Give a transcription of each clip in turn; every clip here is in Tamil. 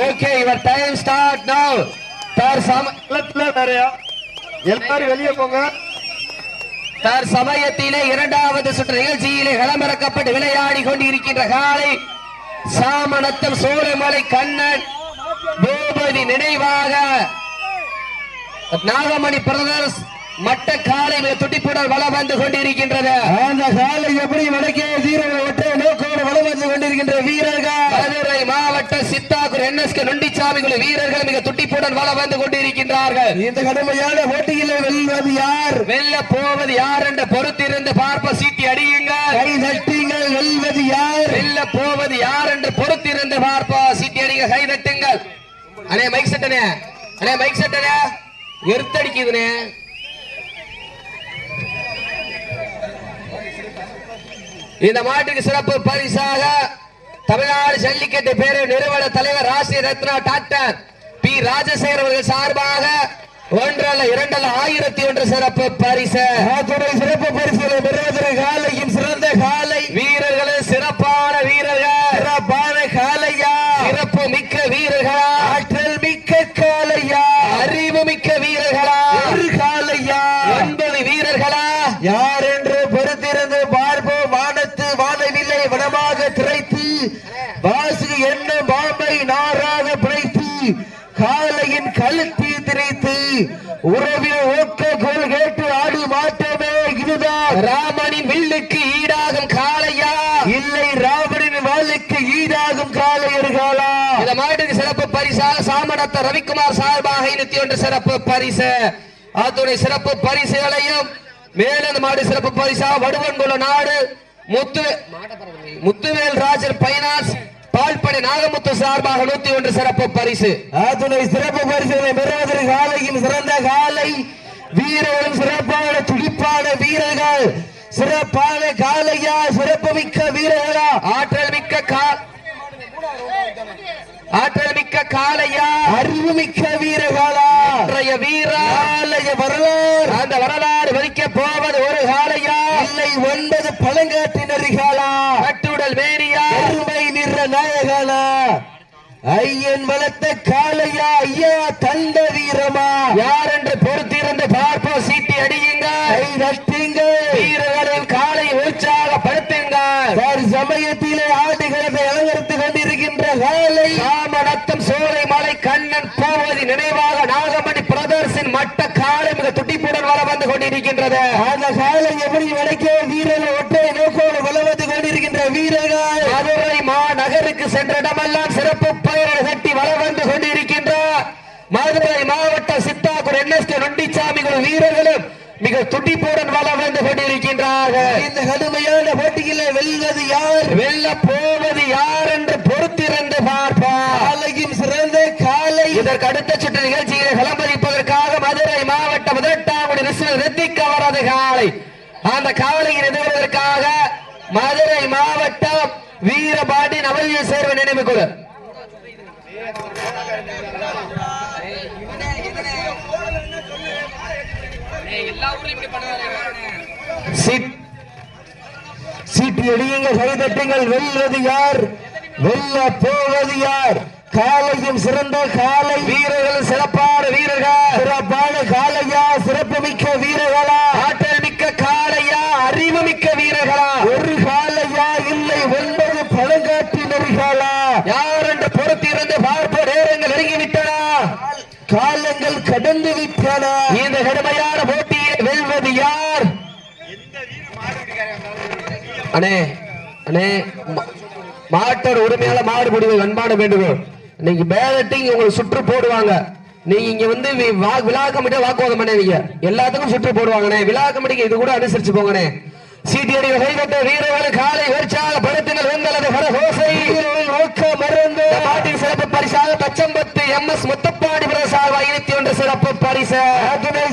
ஓகே யுவர் டைம் ஸ்டார்ட் நவ தார் சம களத்துல நிறைய. எல்லாரும் வெளியே போங்க. தார் சமயத்திலே இரண்டாவது சுற்று நிகழ்ச்சியிலே களமிறக்கப்பட்டு விளையாடி கொண்டிருக்கின்ற காலை சாமணத்தம் சோழமலை கண்ணன் பூபதி நினைவாக. நாகமணி பிரதர்ஸ் மட்ட காலை மிக துடிப்புடன் வளம் வந்து கொண்டிருக்கின்றது அந்த காலை எப்படி வடக்கே வீரர்கள் ஒற்றை நோக்கோடு வளம் வந்து கொண்டிருக்கின்ற வீரர்கள்? மதுரை மாவட்ட சித்தாக்குர் என்எஸ்கே நொண்டிச்சாமி குழு வீரர்கள் மிக துடிப்புடன் வளம் வந்து கொண்டிருக்கின்றார்கள். இந்த கடுமையான போட்டியில் வெல்வது யார்? வெல்ல போவது யார் என்று பொறுத்திருந்து பார்ப்ப சீட்டி அடியுங்கள் கை தட்டுங்கள் வெல்வது யார்? வெல்ல போவது யார் என்று பொறுத்திருந்து பார்ப்பா சீட்டி அடிங்க கை தட்டுங்கள். அண்ணே மைக் செட்டனே அண்ணே. மைக் செட்டனே எருத்தடிக்குதுனே இந்த மாட்டுக்கு சிறப்பு பரிசாக தமிழ்நாடு ஜல்லிக்கட்டு பேரு நிறுவன தலைவர் ராஷ்டிரிய ரத்னா டாக்டர் பி ராஜசேகர் அவர்கள் சார்பாக ஒன்றல்ல இரண்டல்ல ஆயிரத்தி ஒன்று சிறப்பு பரிசு. சிறப்பு பரிசுகளை பெறுவதற்கு காலையின் சிறந்த காலை. வீரர்களே சிறப்பான வீரர்கள். சிறப்பான காலையா? சிறப்பு மிக்க வீரர்களா ஆற்றல் மிக்க காலையா அறிவு மிக்க வீரர்களா ஒரு காலையா ஒன்பது வீரர்களா யார் என்று பொறுத்திருந்து பார்ப்போம் வானத்து வானவில்லை வனமாக திரைத்து வாசு என்ன பாம்பை நாராக பிழைத்து காலையின் கழுத்தி திரைத்து உறவில் ஓட்ட கோல் கேட்டு ஆடு மாட்டமே இதுதான் ராமனின் வில்லுக்கு ஈடாகும் காளையா இல்லை ராவணின் வாளுக்கு ஈடாகும் காலையர்களா இந்த மாட்டுக்கு சிறப்பு பரிசாக சாமணத்த ரவிக்குமார் சார்பாக இருபத்தி ஒன்று சிறப்பு பரிசு. அத்துடைய சிறப்பு பரிசுகளையும் மேலும் இந்த மாடு சிறப்பு பரிசா வடுவன்குள்ள நாடு முத்து முத்துவேல் ராஜர் பைனான்ஸ் பால்படை நாகமுத்து சார்பாக நூத்தி ஒன்று சிறப்பு பரிசு. சிறப்பு பரிசுகளை பெறுவதற்கு காலையின் சிறந்த காலை வீரர்களும் சிறப்பான துடிப்பான வீரர்கள். சிறப்பான காலையா சிறப்பு மிக்க வீரர்களா? கால் ஆற்றல் மிக்க காளையா? அறிவு மிக்க வீரர்களா? இன்றைய வீரா? வரலாறு. அந்த வரலாறு வரிக்க போவது ஒரு காளையா? இல்லை ஒன்பது பழங்காட்டினர்களா? கட்டுடல் வேணியா பெருமை நிற நாயகனா? ஐயன் வளர்த்த காளையா? ஐயா தந்த வீரமா? யார் என்று பொறுத்திருந்து பார்ப்போம். சீட்டி அடியுங்கள் கை தட்டுங்கள். வீரர்களின் காலை உற்சாகப்படுத்துங்கள் சார் சமயத்திலே ஆடுகளத்தை அலங்கரித்துக் கொண்டிருக்கின்ற காலை ராமநத்தம் சோலை மலை கண்ணன் போவதி நினைவாக நாகமணி பிரதர்ஸின் மட்ட காலை மிக துடிப்புடன் வர வந்து கொண்டிருக்கின்றது. அந்த காலை எப்படி வடக்கே வீரர்கள் ஒற்றை நோக்கோடு வளர்ந்து கொண்டிருக்கின்ற வீரர்கள். மதுரை மாநகருக்கு சென்ற இடமெல்லாம் சிறப்பு பெயரை தட்டி வளம் வந்து கொண்டிருக்கின்றார் மதுரை மாவட்ட சித்தாக்குர் என்எஸ்கே நொண்டிச்சாமி வீரர்களும் மிக துடிப்புடன் வளம் வந்து கொண்டிருக்கின்றார்கள். இந்த கடுமையான போட்டியிலே வெல்வது யார்? வெல்ல போவது யார் என்று பொறுத்திருந்து பார்ப்பார் சிறந்த இதற்கு அடுத்த சுற்று நிகழ்ச்சிகளை களமளிப்பதற்காக மதுரை மாவட்ட முதட்டாங்குடி ரிசல் ரித்திக் அவரது காலை. அந்த காலையில் எதிர்வதற்காக மதுரை மாவட்டம் வீரபாண்டி நவலிய சேர்வு நினைவு குழு சீட்டு சீட்டி அடியுங்கள் வெல்வது யார்? வெல்ல போவது யார்? காலையும் சிறந்த காலை. வீரர்கள் சிறப்பான வீரர்கள். சிறப்பான காலையா சிறப்பு மிக்க வீரர்களா. ஆற்றல் மிக்க காளையா அறிவு மிக்க வீரர்களா. ஒரு காலையா இல்லை ஒன்பது பழங்காட்டினர்களா யார் என்று பொறுத்திருந்து பார்ப்ப நேரங்கள் நெருங்கிவிட்டன. காலங்கள் கடந்து விட்டன. இந்த கடுமையான போட்டியை வெல்வது யார்? அண்ணே அண்ணே மா- மாட்டோட உரிமையால மாடு முடிவு அன்பான வேண்டுகோள். நீங்க பேலட்டிங் உங்களுக்கு சுற்று போடுவாங்க. நீங்க இங்க வந்து விழா கமிட்டியா வாக்குவாதம் பண்ணீங்க எல்லாத்துக்கும் சுற்று போடுவாங்கண்ணே. விழா கமிட்டிக்கு இது கூட அனுசரிச்சு போங்கண்ணே. சீட்டியடி கைகட்ட வீரர்கள் காலை படுத்துங்கள் உங்களது கரகோசை வீரர்கள் நோக்க மறந்து இந்த மாட்டின் சிறப்பு பரிசாக தச்சம்பத்து எம் எஸ் முத்தப்பாடி பிரசாத் இருபத்தி ஒன்று சிறப்பு பரிசு.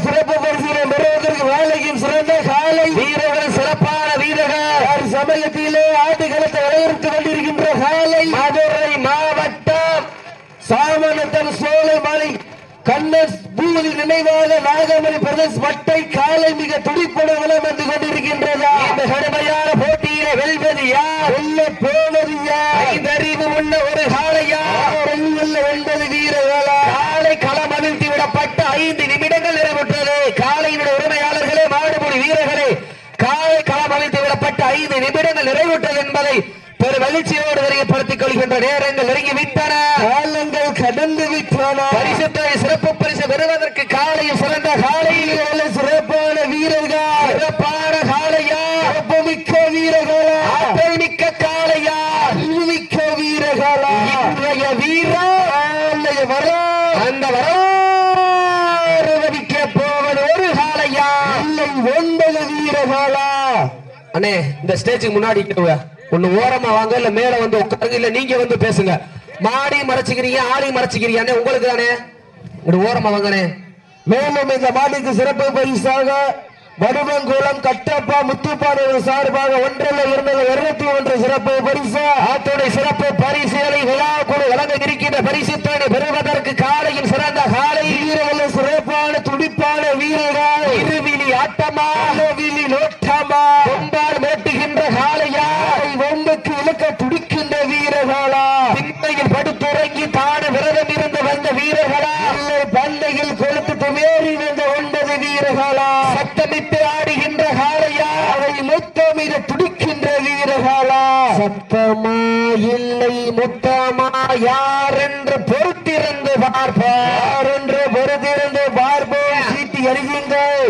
சிறப்பு பரிசுகளை பெறுவதற்கு வேலையும் சிறந்த காலை. வீரர்கள் சிறப்பான வீரர்கள். சமயத்திலே ஆட்டுகளத்தை அலங்கரித்துக் கொண்டிருக்கின்ற காலை மதுரை மாவட்டம் சாமநத்தம் சோலைமலை கண்ணன் பூமி நினைவாக நாகமணி பிரதேஷ் மட்டை காலை மிக துடிப்புடன் வலம் வந்து கொண்டிருக்கின்றதா? இந்த கடுமையான போட்டியில் வெல்வது யார்? வெல்ல போவது யார்? ஐந்தறிவு உள்ள ஒரு வெல்ல ஒன்பது வீரர்களா காலை களம் அவிழ்த்து விடப்பட்ட ஐந்து நிமிடங்கள் நிறைவுற்றது. காலையினுடைய உரிமையாளர்களே மாடுபுடி வீரர்களே காலை களம் அவிழ்த்து விடப்பட்ட ஐந்து நிமிடங்கள் நிறைவுற்றது என்பதை பெரு மகிழ்ச்சியோடு தெரியப்படுத்திக் கொள்கின்ற நேரங்கள் நெருங்கி விட்டன காலங்கள் கடந்து விட்டன. பரிசுத்தை சிறப்பு பரிசு பெறுவதற்கு காலையில் சிறந்த காலையில். சிறப்பான வீரர்கள். சிறப்பான காளையா சிறப்புமிக்க வீரர்களா? ஆற்றல் மிக்க காளையா அறிவுமிக்க வீரர்களா? இன்றைய வீரா காலைய வரா. அந்த வரவிக்க போவது ஒரு காளையா இல்லை ஒன்பது வீரர்களா? அண்ணே இந்த ஸ்டேஜுக்கு முன்னாடி. ஒண்ணு ஓரமா வாங்க இல்ல மேல வந்து உட்காருங்க இல்ல நீங்க வந்து பேசுங்க. மாடியும் மறைச்சிக்கிறீங்க ஆளையும் மறைச்சிக்கிறீங்க உங்களுக்கு தானே? ஒரு ஓரமா வாங்கண்ணே. மேலும் இந்த மாட்டுக்கு சிறப்பு பரிசாக வடுவங்குளம் கட்டப்பா முத்துப்பாடு சார்பாக ஒன்றல்ல இருந்தது இருநூத்தி ஒன்று சிறப்பு பரிசு. ஆத்தோடைய சிறப்பு பரிசுகளை விழா குழு வழங்க இருக்கின்ற பரிசுத்தனை பெறுவதற்கு காலையில் சிறந்த காலை. வீரர்கள் சிறப்பான துடிப்பான வீரர்கள். இருவிழி ஆட்டமா விழி நோட்டமா. கொம்பால் மிரட்டுகின்ற காளையா அதை ஒம்புக்கு இழுக்க துடிக்கின்ற வீரர்களா திண்மையில் படுத்துறங்கி தான விரதம் இருந்து வந்த வீரர்களா இல்லை பந்தையில் கொளுத்து மேறி வந்த ஒன்பது வீரர்களா சத்தமிட்டு ஆடுகின்ற காளையா அவை மொத்தமிட துடிக்கின்ற வீரர்களா சத்தமா இல்லை முத்தமா யார் என்று பொறுத்திருந்து பார்ப்பார் யார் என்று பொறுத்திருந்து பார்ப்போம் சீட்டி அறியுங்கள்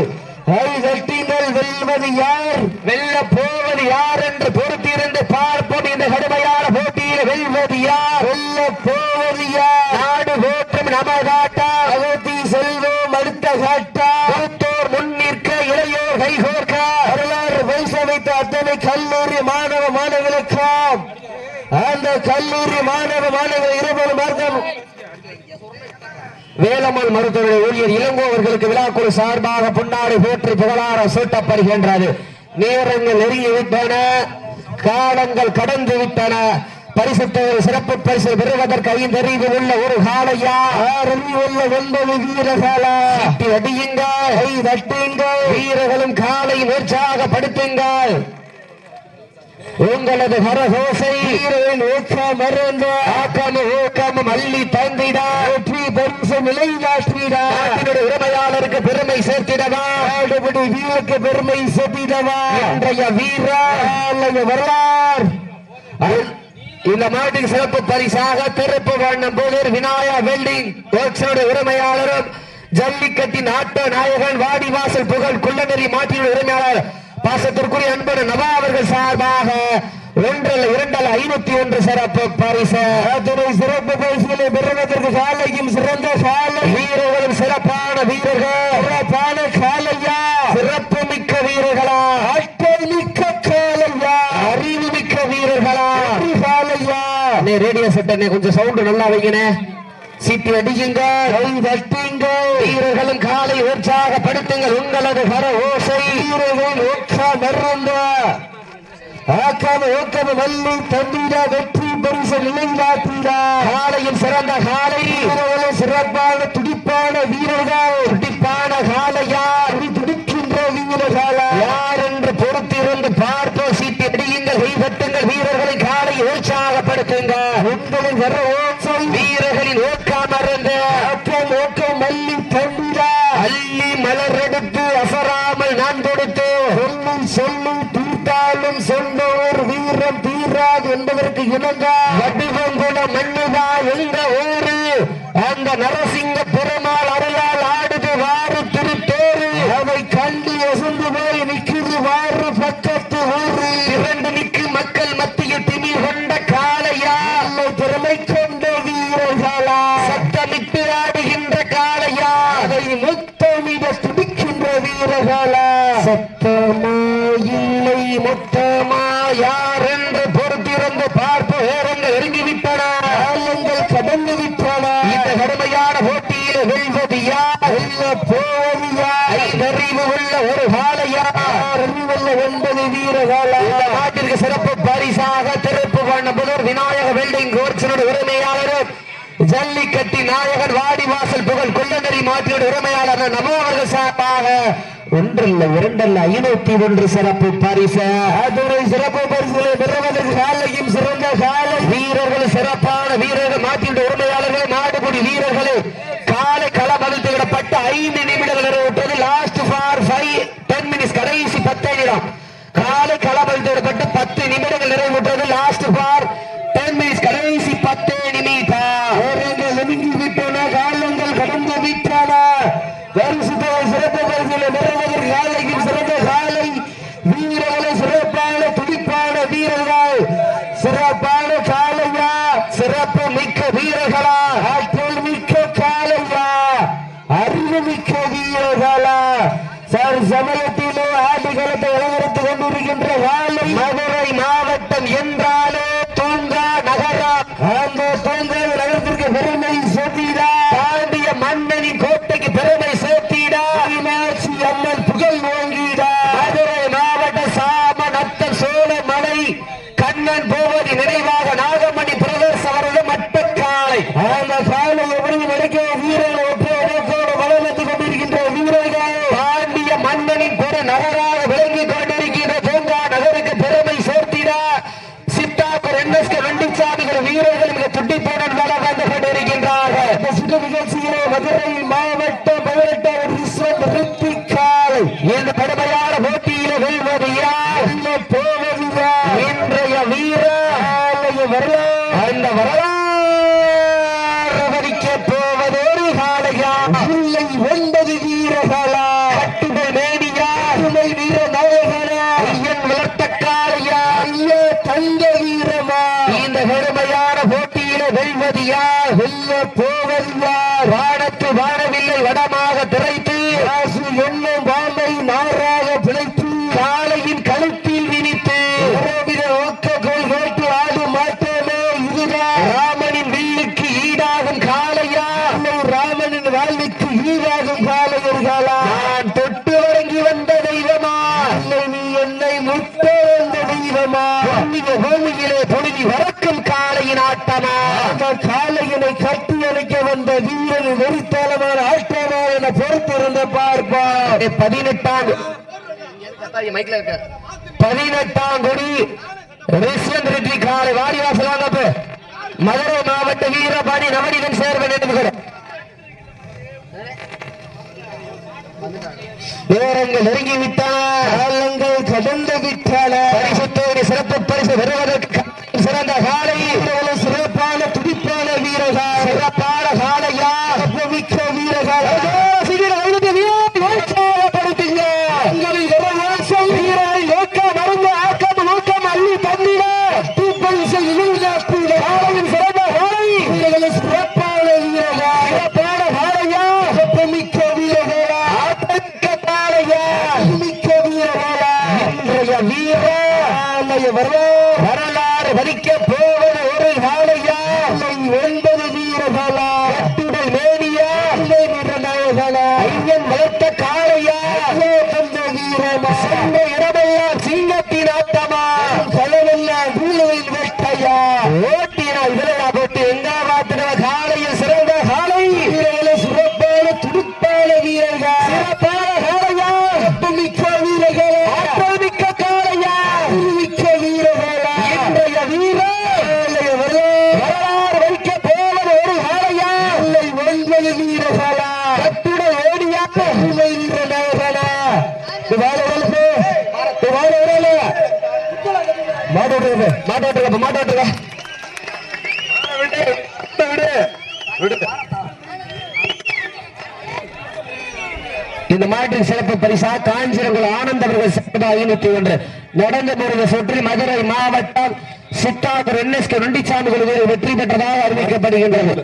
கை தட்டிங்கள் வெல்வது யார் வெல்ல போவது யார் என்று பொறுத்திருந்து பார்ப்போம் இந்த கடுமையான போட்டியில் வெல்வது யார்? வெல்ல போவது யார்? நாடு போற்றும் நமகாட்டா? அகத்தி செல்வோம் அடுத்த காட்டா? மூத்தோர் முன்னிற்க இளையோர் கைகோர்க்க வரலாறு பேச வைத்த அத்தனை கல்லூரி மாணவ மாணவர்களுக்கும் அந்த கல்லூரி மாணவ மாணவர்கள் இருவரும் மார்க்கம். வேலம்மாள் மருத்துவருடைய ஊழியர் இளங்கோ அவர்களுக்கு விழாக்குழு சார்பாக பொன்னாடு போற்றி புகழாரம் சூட்டப்படுகின்றது. நேரங்கள் நெருங்கி விட்டன. காலங்கள் கடந்து விட்டன. பரிசுத்தவர் சிறப்பு பரிசு பெறுவதற்கு ஐந்தறிவு உள்ள ஒரு காலையா ஆரம்பி உள்ள ஒன்பது வீரர்களா? தட்டி அடியுங்கள் கை தட்டுங்கள். வீரர்களும் காலை உற்சாகப்படுத்துங்கள். உங்களது கரகோசை மறந்த ஆக்கமும் ஊக்கமும் அள்ளி தந்திட. வெற்றி பரிசு நாட்டினுடைய உரிமையாளருக்கு பெருமை சேர்த்திடவா. நாடுபடி வீரருக்கு பெருமை செப்பிடவா இன்றைய வீரா நாளைய வரலாறு. இந்த மாட்டுக்கு சிறப்பு பரிசாக திருப்பு வண்ணம் போதூர் விநாயகா வெல்டிங் ஒர்க்ஸோட உரிமையாளரும் ஜல்லிக்கட்டின் ஆட்ட நாயகன் வாடிவாசல் புகழ் குள்ளநெறி மாட்டின் உரிமையாளர் பாசத்திற்குரிய அன்பு நவா அவர்கள் சார்பாக ஒன்றல்ல இரண்டல்ல ஐநூத்தி ஒன்று சிறப்பு பரிசு. சிறப்பு பரிசுகளை பெறுவதற்கு காலையும் சிறந்த காலை வீரர்களும் சிறப்பான வீரர்கள். சிறப்பான காலையா சிறப்பு மிக்க வீரர்களா? ஆற்றல் மிக்க அறிவு மிக்க வீரர்களா? அண்ணே ரேடியோ செட் அண்ணே கொஞ்சம் சவுண்ட் நல்லா வைங்கண்ணே. சீட்டி அடியுங்க கை தட்டுங்கள். வீரர்களும் காலை உற்சாகப்படுத்துங்கள். உங்களது கர ஓசை. வீரர்கள் ஊக்கம் மறந்த. ஆக்காம ஊக்கம் வள்ளி தந்திட வெற்றி பரிசு நிலைநாட்டிடா காலையில் சிறந்த காலை. வீரர்களும் சிறப்பான துடிப்பான வீரர்கள். துடிப்பான காலையா துடி துடிக்கின்ற வீரர்களா. யார் என்று பொறுத்திருந்து பார்ப்போம் சீட்டி அடியுங்கள் கைதட்டுங்கள் வீரர்களை காலை உற்சாகப்படுத்துங்க. உங்களின் வர வீரர்களின் ஊக்கம் மறந்து ஆக்கம் ஊக்கம் வள்ளி தந்திடா அள்ளி மலர் எடுத்து அசராமல் நான் கொடுத்து சொல்லி சொல்லி தீர்த்தாலும் சொன்னோர் வீரம் தீராது என்பதற்கு இணங்க. வடிவங்குண மண்ணுதா எங்க ஊரு. அந்த நரசிங்க பெருமாள் அருளால் ஆடுது வாரு திருத்தேரு அதை கண்டு எசந்து போய் நிற்குது வாரு பக்கத்து ஊரு இரண்டு நிற்கு மக்கள் மத்தியில் திமிர் கொண்ட காளையா நல்ல திறமை கொண்ட வீரர்களா சத்தமிட்டு ஆடுகின்ற காளையா அதை முத்தமிட துடிக்கின்ற வீரர்களா? சத்தமா இல்லை மொத்தமா யார் என்று பொறுத்திருந்து பார்ப்பு நேரங்கள் நெருங்கிவிட்டன? காலங்கள் கடந்து விட்டன. இந்த கடுமையான போட்டியில் வெல்வது யார்? வெல்ல போவது யார்? ஐந்தறிவு உள்ள ஒரு காளையா அறிவல்ல ஒன்பது வீரர்களா? இந்த நாட்டிற்கு சிறப்பு பரிசாக திருப்பு வண்ண புதர் விநாயக வெல்டிங் கோர்ச்சனுடைய உரிமையாளரும் ஜல்லிக்கட்டி நாயகன் வாடிவாசல் புகழ் கொல்லநரி மாற்றியோட உரிமையாளர் நமோ அவர்கள் சார்பாக ஒன்றல்ல இரண்டல்ல ஐநூத்தி ஒன்று சிறப்பு பரிசு. அதுரை சிறப்பு பரிசுகளை பெறுவதற்கு காலையும் சிறந்த காலை. வீரர்கள் சிறப்பான வீரர்கள் மாற்றியோட உரிமையாளர்கள் நாடுபுடி வீரர்களே. காலை விடப்பட்ட ஐந்து நிமிடங்கள் நிறைவுற்றது. Last four five ten minutes கடைசி பத்து நிமிடம். காலை களமளித்து விடப்பட்ட பத்து நிமிடங்கள் நிறைவுற்றது. லாஸ்ட் ஃபார் டென் மினிட்ஸ் கடைசி பத்து நிமிடம் நேரங்கள் நெருங்கி விட்டன காலங்கள் கடந்து விட்டன பரிசுத்தலை சிறப்பு பரிசுகளை பெறுவதற்கு காலையும் சிறந்த காலை வீரர்களை சிறப்பான துடிப்பான வீரர்கள் சிறப்பான காலையா சிறப்பு மிக்க வீரர்களா ஆற்றல் மிக்க காலையா அறிவு மிக்க வீரர்களா சார் சமயத்திலே ஆட்டுகளத்தை அலங்கரித்துக் கொண்டிருக்கின்ற காலை மதுரை மாவட்டம் என்றால் தூங்கா நகரம் அந்த தோன்ற நகரத்திற்கு பெருமை சேர்த்தீரா தாண்டிய மன்னனின் கோட்டைக்கு பெருமை சேர்த்தீடா மீனாட்சி அம்மன் புகழ் ஓங்கிடா மதுரை மாவட்ட சாம நத்தம் சோழமலை கண்ணன் போவதி நினைவாக நாகமணி பிரதர்ஸ் அவரது மட்டக்காலை அந்த காலை எப்படி நடக்க வீரர்கள் ஒற்றை இடத்தோடு வளர்ந்து கொண்டிருக்கின்ற வீரர்கள் பாண்டிய மன்னனின் ஒரு நகராக விளங்கிக் கொண்டிருக்கின்ற பூங்கா நகருக்கு பெருமை சேர்த்திடா சித்தாப்பூர் என்எஸ்கே வெண்டிச்சாமிகள் வீரர்கள் மிக துட்டிப்புடன் வர வந்து கொண்டிருக்கின்றார்கள் இந்த சுற்று நிகழ்ச்சியிலே மதுரை மாவட்டம் பதினெட்டாம் ரிஸ்வத் ரித்திக் காலை இந்த கடுமையான போட்டியில வெல்வது யார்? போவது யார்? இன்றைய வீர காலையை வரலாறு. அந்த வரலாறு வரிக்க போவது ஒரு காலையா இல்லை ஒன்பது வீரர்களா? கட்டுமை மேனியா? அருமை வீர நாயகனா? ஐயன் வளர்த்த காளையா? ஐயோ தங்க வீரமா? இந்த கடுமையான போட்டியில வெல்வது யார்? வெல்ல வானத்து வானவில்லை வடமாக திரைத்து. ராசு என்னும் பாம்பை நாராக பிழைத்து. காளையின் கழுத்தில் விரித்து ஒருவித நோக்கங்கள் கேட்டு ஆடும் மாட்டோமே இதுதான். ராமனின் வில்லுக்கு ஈடாகும் அன்னை ராமனின் வாழ்வுக்கு ஈடாகும் காலையர்களா நான் தொட்டு வழங்கி வந்த தெய்வமா? அன்னை நீ என்னை முத்த வந்த தெய்வமா? பூமியிலே பொழுதி வரக்கும் காளையின் ஆட்டமா அந்த கட்டி அணைக்க வந்த வீரன் வெறித்தனமான ஆட்டமா என பொறுத்திருந்த பார்ப்பா பதினெட்டாம் பதினெட்டாம் கொடி. ரிஸ்வந்த் ரெட்டி காலை வாடிவாசல் வாங்கப்ப. மதுரை மாவட்ட வீரபாணி நவநீதன் சேர்வன் என்று நேரங்கள் நெருங்கி விட்டன காலங்கள் கடந்து விட்டன. பரிசுத்தோடு சிறப்பு பரிசு பெறுவதற்கு சிறந்த காலை வீரர்கள் சிறப்பான துடிப்பான வீரர்கள் சிறப்பான காலையா மிக்க வீரர்கள் உற்சாகப்படுத்துங்க உங்களின் வரவாசம் வீரரை நோக்க மருந்து ஆக்கம் நோக்கம் அள்ளி தந்திட தீப்பரிசை இழுந்தாப்பிட காலையின் சிறந்த காலை வீரர்கள் சிறப்பான வீரர்கள் சிறப்பான காலையா மிக்க வீரர்களா ஆட்டமிக்க காலையா மிக்க வீரர்களா இன்றைய வீர ஆலய வரலாறு வரலாறு வலிக்க போவது ஒரு காலையா ஒன்பது வீரர்களா கட்டுடல் மேனியா இல்லை வீரநாயகனா ஐயன் வளர்த்த காலையா ஐயோ தந்த சொந்த இடமெல்லாம் சிங்கத்தின் ஆட்டமா? களமெல்லாம் வீரரின் வேட்டையா ஓட்டினா இதுல போட்டு எங்க பாத்துன காலையில் சிறந்த காலை வீரர்கள் சிறப்பான துடிப்பான வீரர்கள் சிறப்பான காலையா மிக்க வீரர்களா ஆற்றல் மிக்க காலையா மிக்க வீரர்களா இன்றைய வீர ஆலய வரலாறு வரலாறு வைக்க போவது ஒரு காலையா இல்லை ஒன்பது வீரர்களா கட்டுடல் ஓடியா அருமை வீரநாயகனா இது வாழ வரலப்போ இது வாழ வரல மாட்டோட்டு மாட்டோட்டுங்க மாட்டோட்டுங்க இந்த சிறப்பு பரிசா காஞ்சிரங்குளம் ஆனந்த் அவர்கள் சிறப்பு ஐநூத்தி ஒன்று. நடந்து முருக சுற்றி மதுரை மாவட்டம் சித்தாபுரம் என்எஸ்கே நொண்டிச்சாமிகள் வீரர் வெற்றி பெற்றதாக அறிவிக்கப்படுகின்றது.